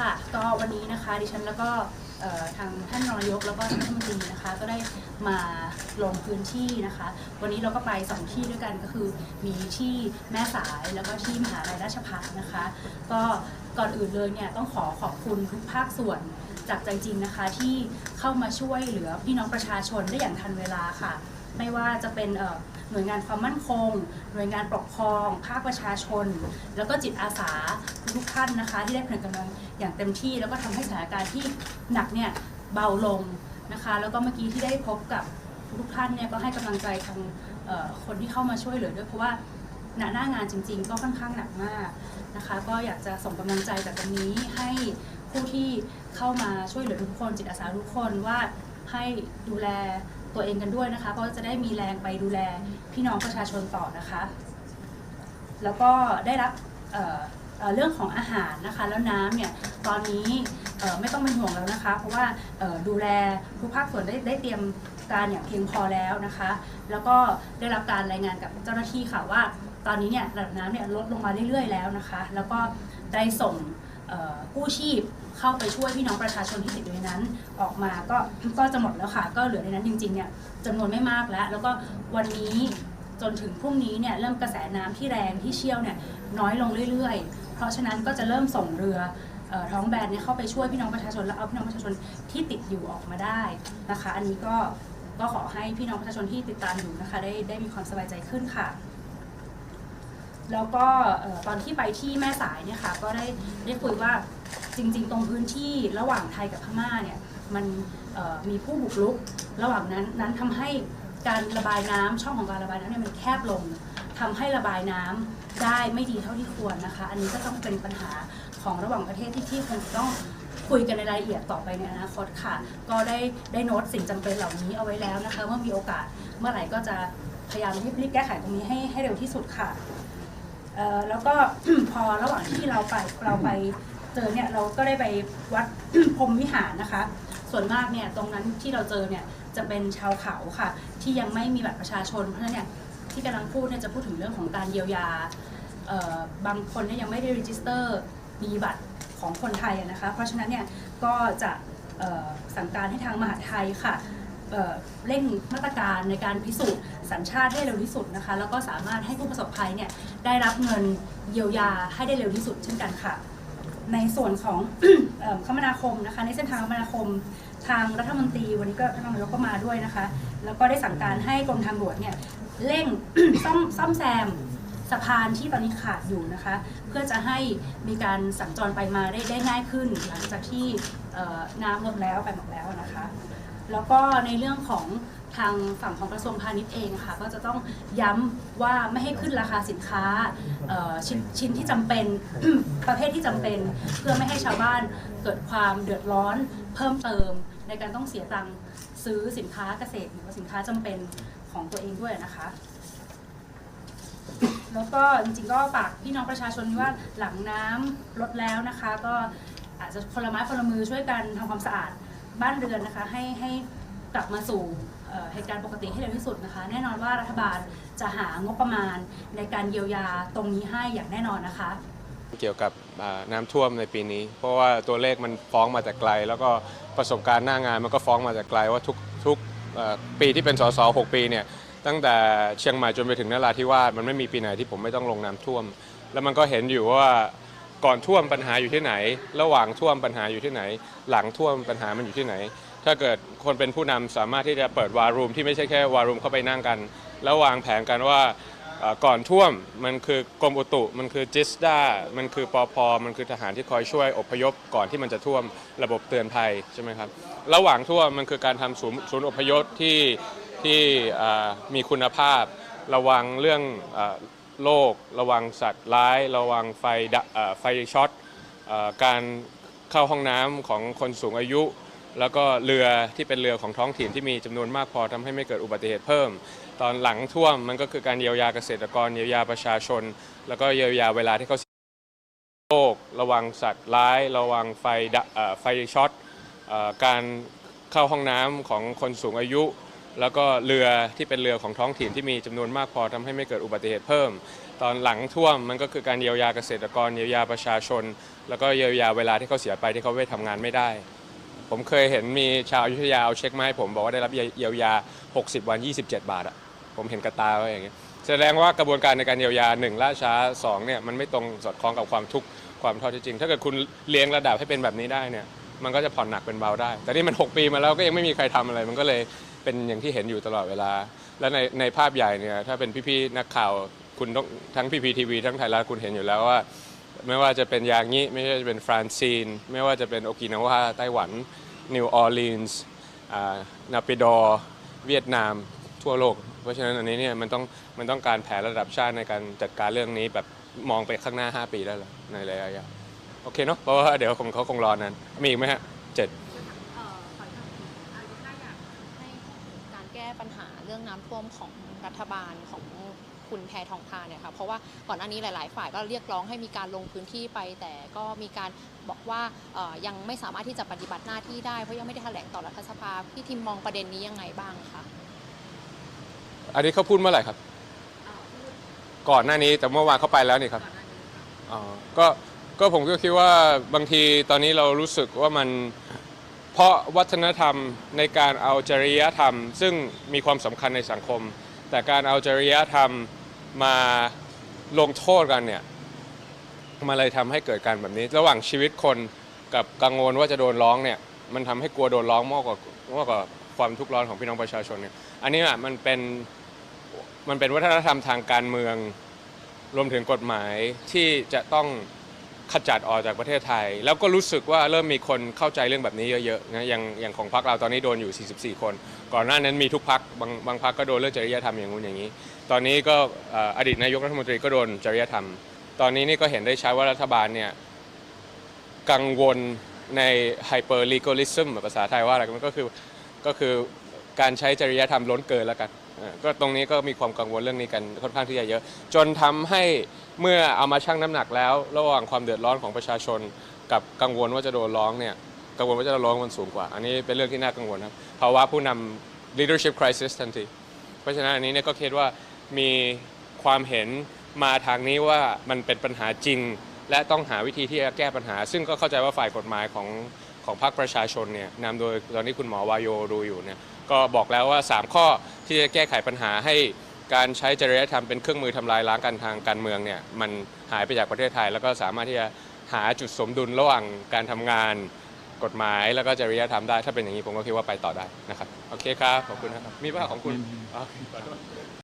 ค่ะ ก็วันนี้นะคะดิฉันแล้วก็ทางท่านรองนายกแล้วก็ท่านรัฐมนตรีนะคะก็ได้มาลงพื้นที่นะคะ วันนี้เราก็ไปสองที่ด้วยกันก็คือมีที่แม่สายแล้วก็ที่มหาลัยราชภัฏนะคะ ก็ก่อนอื่นเลยเนี่ยต้องขอขอบคุณทุกภาคส่วนจากใจจริงนะคะที่เข้ามาช่วยเหลือพี่น้องประชาชนได้อย่างทันเวลาค่ะ ไม่ว่าจะเป็นหน่วยงานความมั่นคง หน่วยงานปกครอง ภาคประชาชน แล้วก็จิตอาสาทุกท่านนะคะ ที่ได้ผนึกกำลังอย่างเต็มที่ แล้วก็ทำให้สถานการณ์ที่หนักเนี่ยเบาลงนะคะ แล้วก็เมื่อกี้ที่ได้พบกับทุกท่านเนี่ยก็ให้กำลังใจทางคนที่เข้ามาช่วยเหลือด้วยเพราะว่าหน้าหน้างานจริง ๆ ก็ค่อนข้างหนักมากนะคะ ก็อยากจะส่งกำลังใจจากตรงนี้ให้ผู้ที่เข้ามาช่วยเหลือทุกคนจิตอาสาทุกคนว่าให้ดูแล ตัวเองกันด้วยนะคะ เพราะจะได้มีแรงไปดูแลพี่น้องประชาชนต่อนะคะ แล้วก็ได้รับเเเรื่องของอาหารนะคะแล้วน้ำเนี่ยตอนนี้ไม่ต้องเป็นห่วงแล้วนะคะ เพราะว่าดูแลทุกภาคส่วนได้ได้เตรียมการอย่างเพียงพอแล้วนะคะ แล้วก็ได้รับการรายงานกับเจ้าหน้าที่ค่ะว่า ตอนนี้เนี่ยระดับน้ำเนี่ยลดลงมาเรื่อยๆแล้วนะคะ แล้วก็ได้ส่ง กู้ชีพเข้าไปช่วยพี่น้องประชาชนที่ติดอยู่ในนั้น ออกมาก็ก็จะหมดแล้วค่ะ ก็เหลือในนั้นจริงๆเนี่ยจำนวนไม่มากแล้ว แล้วก็วันนี้จนถึงพรุ่งนี้เนี่ยเริ่มกระแสน้ำที่แรงที่เชี่ยวเนี่ยน้อยลงเรื่อยๆ เพราะฉะนั้นก็จะเริ่มส่งเรือท้องแบนเนี่ยเข้าไปช่วยพี่น้องประชาชนแล้วเอาพี่น้องประชาชนที่ติดอยู่ออกมาได้นะคะ อันนี้ก็ก็ขอให้พี่น้องประชาชนที่ติดตามอยู่นะคะ ได้ได้มีความสบายใจขึ้นค่ะ แล้วก็ตอนที่ไปที่แม่สายเนี่ยค่ะก็ได้ได้คุยว่าจริง ๆ ตรงพื้นที่ระหว่างไทยกับพม่าเนี่ยมันมีผู้บุกรุก ระหว่างนั้นนั้นทำให้การระบายน้ำช่องของการระบายน้ำเนี่ยมันแคบลงทำให้ระบายน้ำได้ไม่ดีเท่าที่ควรนะคะ อันนี้ก็ต้องเป็นปัญหาของระหว่างประเทศที่ที่คงต้องคุยกันในรายละเอียดต่อไปในอนาคตค่ะ ก็ได้ได้โน้ตสิ่งจำเป็นเหล่านี้เอาไว้แล้วนะคะเมื่อมีโอกาสเมื่อไหร่ก็จะพยายามรีบแก้ไขตรงนี้ให้ให้เร็วที่สุดค่ะ แล้วก็พอระหว่างที่เราไปเราไปเจอเนี่ยเราก็ได้ไปวัดพรมวิหารนะคะ ส่วนมากเนี่ยตรงนั้นที่เราเจอเนี่ยจะเป็นชาวเขาค่ะ ที่ยังไม่มีบัตรประชาชนเพราะฉะนั้นเนี่ยที่กำลังพูดเนี่ยจะพูดถึงเรื่องของการเยียวยาบางคนเนี่ยยังไม่ได้รีจิสเตอร์มีบัตรของคนไทยนะคะ เพราะฉะนั้นเนี่ยก็จะสั่งการให้ทางมหาไทยค่ะ เเร่งมาตรการในการพิสูจน์สัญชาติให้เร็วที่สุดนะคะ แล้วก็สามารถให้ผู้ประสบภัยเนี่ยได้รับเงินเยียวยาให้ได้เร็วที่สุดเช่นกันค่ะ ในส่วนของคมนาคมนะคะ ในเส้นทางคมนาคมทางรัฐมนตรีวันนี้ก็ท่านรองนายกก็มาด้วยนะคะ แล้วก็ได้สั่งการให้กรมทางหลวงเนี่ยเร่งซ่อมซ่อมแซมสะพานที่ตอนนี้ขาดอยู่นะคะ เพื่อจะให้มีการสัญจรไปมาได้ได้ง่ายขึ้น หลังจากที่น้ำลดแล้วไปหมดแล้วนะคะ แล้วก็ในเรื่องของทางฝั่งของกระทรวงพาณิชย์เองค่ะ ก็จะต้องย้ำว่าไม่ให้ขึ้นราคาสินค้าชิ้นชิ้นที่จำเป็น ประเภทที่จำเป็น เพื่อไม่ให้ชาวบ้านเกิดความเดือดร้อนเพิ่มเติม ในการต้องเสียตังค์ซื้อสินค้าเกษตรหรือว่าสินค้าจำเป็นของตัวเองด้วยนะคะ แล้วก็จริงๆก็ฝากพี่น้องประชาชนว่าหลังน้ำลดแล้วนะคะ ก็อาจจะคนละไม้คนละมือช่วยกันทำความสะอาด บ้านเรือนนะคะให้ให้กลับมาสู่เหตุการณ์ปกติให้เร็วที่สุดนะคะ แน่นอนว่ารัฐบาลจะหางบประมาณในการเยียวยาตรงนี้ให้อย่างแน่นอนนะคะ เกี่ยวกับน้ำท่วมในปีนี้ เพราะว่าตัวเลขมันฟ้องมาแต่ไกล แล้วก็ประสบการณ์หน้างานมันก็ฟ้องมาแต่ไกลว่าทุกทุกปีที่เป็นสส6ปีเนี่ยตั้งแต่เชียงใหม่จนไปถึงนราธิวาสมันไม่มีปีไหนที่ผมไม่ต้องลงน้ำท่วม แล้วมันก็เห็นอยู่ว่า ก่อนท่วมปัญหาอยู่ที่ไหน ระหว่างท่วมปัญหาอยู่ที่ไหน หลังท่วมปัญหามันอยู่ที่ไหน ถ้าเกิดคนเป็นผู้นำสามารถที่จะเปิดวารูมที่ไม่ใช่แค่วารูมเข้าไปนั่งกัน แล้ววางแผนกันว่าก่อนท่วมมันคือกรมอุตุ มันคือจิสดามันคือปอพมันคือทหารที่คอยช่วยอพยพก่อนที่มันจะท่วมระบบเตือนภัยใช่ไหมครับระหว่างท่วมมันคือการทำศูนย์ศูนย์อพยพที่ที่มีคุณภาพระวังเรื่องอ โรคระวังสัตว์ร้าย ระวังไฟดะเอ่อไฟช็อตเอ่อการเข้าห้องน้ำของคนสูงอายุ แล้วก็เรือที่เป็นเรือของท้องถิ่นที่มีจำนวนมากพอทำให้ไม่เกิดอุบัติเหตุเพิ่ม ตอนหลังท่วมมันก็คือการเยียวยาเกษตรกรเยียวยาประชาชน แล้วก็เยียวยาเวลาที่เขา โรคระวังสัตว์ร้าย ระวังไฟดะเอ่อไฟช็อตเอ่อการเข้าห้องน้ำของคนสูงอายุ แล้วก็เรือที่เป็นเรือของท้องถิ่นที่มีจำนวนมากพอทำให้ไม่เกิดอุบัติเหตุเพิ่ม ตอนหลังท่วมมันก็คือการเยียวยาเกษตรกรเยียวยาประชาชน แล้วก็เยียวยาเวลาที่เขาเสียไปที่เขาไม่ทำงานไม่ได้ ผมเคยเห็นมีชาวอยุธยาเอาเช็คมาให้ผมบอกว่าได้รับเยียวยา 60 วัน 27 บาทอะผมเห็นกระตาไว้อย่างเงี้ยแสดงว่ากระบวนการในการเยียวยาหนึ่งล่าช้าสองเนี่ยมันไม่ตรงสอดคล้องกับความทุกข์ความท่าที่จริง ถ้าเกิดคุณเลี้ยงระดับให้เป็นแบบนี้ได้เนี่ยมันก็จะผ่อนหนักเป็นเบาได้ แต่นี่มัน 6 ปีมาแล้วก็ยังไม่มีใครทำอะไรมันก็เลย เป็นอย่างที่เห็นอยู่ตลอดเวลา และในในภาพใหญ่เนี่ยถ้าเป็นพี่ๆนักข่าวคุณต้องทั้งพีพีทีวีทั้งไทยรัฐคุณเห็นอยู่แล้วว่า ไม่ว่าจะเป็นยางงี้ไม่ว่าจะเป็นฟรานซีน ไม่ว่าจะเป็นโอกินาวาไต้หวันนิวออร์ลีนส์นาปิดอร์เวียดนามทั่วโลก เพราะฉะนั้นอันนี้เนี่ยมันต้องมันต้องการแผนระดับชาติในการจัดการเรื่องนี้แบบมองไปข้างหน้า 5 ปีได้แล้วในระยะยาวโอเคเนาะเพราะว่าเดี๋ยวคงเขาคงรอนนั้นมีอีกไหมฮะเจ็ด เอ่อขอถามอายุน่าอยากให้การแก้ปัญหาเรื่องน้ำท่วมของรัฐบาลของคุณแพทองทานเนี่ยค่ะเพราะว่าก่อนหน้านี้หลาย ๆ ฝ่ายก็เรียกร้องให้มีการลงพื้นที่ไป แต่ก็มีการบอกว่าเอ่อยังไม่สามารถที่จะปฏิบัติหน้าที่ได้เพราะยังไม่ได้แถลงต่อรัฐสภาพี่ทิมมองประเด็นนี้ยังไงบ้างคะอันนี้เขาพูดเมื่อไหร่ครับ ก่อนหน้านี้แต่เมื่อวานเขาไปแล้วนี่ครับอ๋อก็ก็ผมก็คิดว่าบางทีตอนนี้เรารู้สึกว่ามัน เพราะวัฒนธรรมในการเอาจริยธรรม ซึ่งมีความสำคัญในสังคม แต่การเอาจริยธรรมมาลงโทษกันเนี่ยมาเลยทำให้เกิดการแบบนี้ ระหว่างชีวิตคนกับกังวลว่าจะโดนร้องเนี่ยมันทำให้กลัวโดนร้องมากกว่ามากกว่าความทุกข์ร้อนของพี่น้องประชาชนเนี่ยอันนี้อะมันเป็นมันเป็นวัฒนธรรมทางการเมืองรวมถึงกฎหมายที่จะต้อง ขจัดออกจากประเทศไทย แล้วก็รู้สึกว่าเริ่มมีคนเข้าใจเรื่องแบบนี้เยอะๆนะอย่างอย่างของพรรคเราตอนนี้โดนอยู่ 44 คน ก่อนหน้านั้นมีทุกพรรคบางบางพรรคก็โดนเรื่องจริยธรรมอย่างงู้นอย่างนี้ ตอนนี้ก็อดีตนายกรัฐมนตรีก็โดนจริยธรรม ตอนนี้นี่ก็เห็นได้ชัดว่ารัฐบาลเนี่ยกังวลใน hyper legalism ภาษาไทยว่าอะไรมันก็คือก็คือการใช้จริยธรรมล้นเกินแล้วกัน ก็ตรงนี้ก็มีความกังวลเรื่องนี้กันค่อนข้างที่จะเยอะ จนทำให้เมื่อเอามาชั่งน้ำหนักแล้ว ระหว่างความเดือดร้อนของประชาชน กับกังวลว่าจะโดนร้องเนี่ยกังวลว่าจะโดนร้องมันสูงกว่า อันนี้เป็นเรื่องที่น่ากังวลครับภาวะผู้นำ leadership crisis ทันทีเพราะฉะนั้นอันนี้เนี่ยก็คิดว่ามีความเห็นมาทางนี้ว่ามันเป็นปัญหาจริง และต้องหาวิธีที่จะแก้ปัญหา ซึ่งก็เข้าใจว่าฝ่ายกฎหมายของของพรรคประชาชนเนี่ยนำโดยตอนนี้คุณหมอวายโยดูอยู่เนี่ย ก็บอกแล้วว่า 3 ข้อที่จะแก้ไขปัญหาให้การใช้จริยธรรมเป็นเครื่องมือทำลายล้างกันทางการเมืองเนี่ยมันหายไปจากประเทศไทย แล้วก็สามารถที่จะหาจุดสมดุลระหว่างการทำงานกฎหมายแล้วก็จริยธรรมได้ ถ้าเป็นอย่างนี้ผมก็คิดว่าไปต่อได้นะครับ โอเคครับ ขอบคุณนะครับ มีป่ะของคุณอ๋อขอโทษ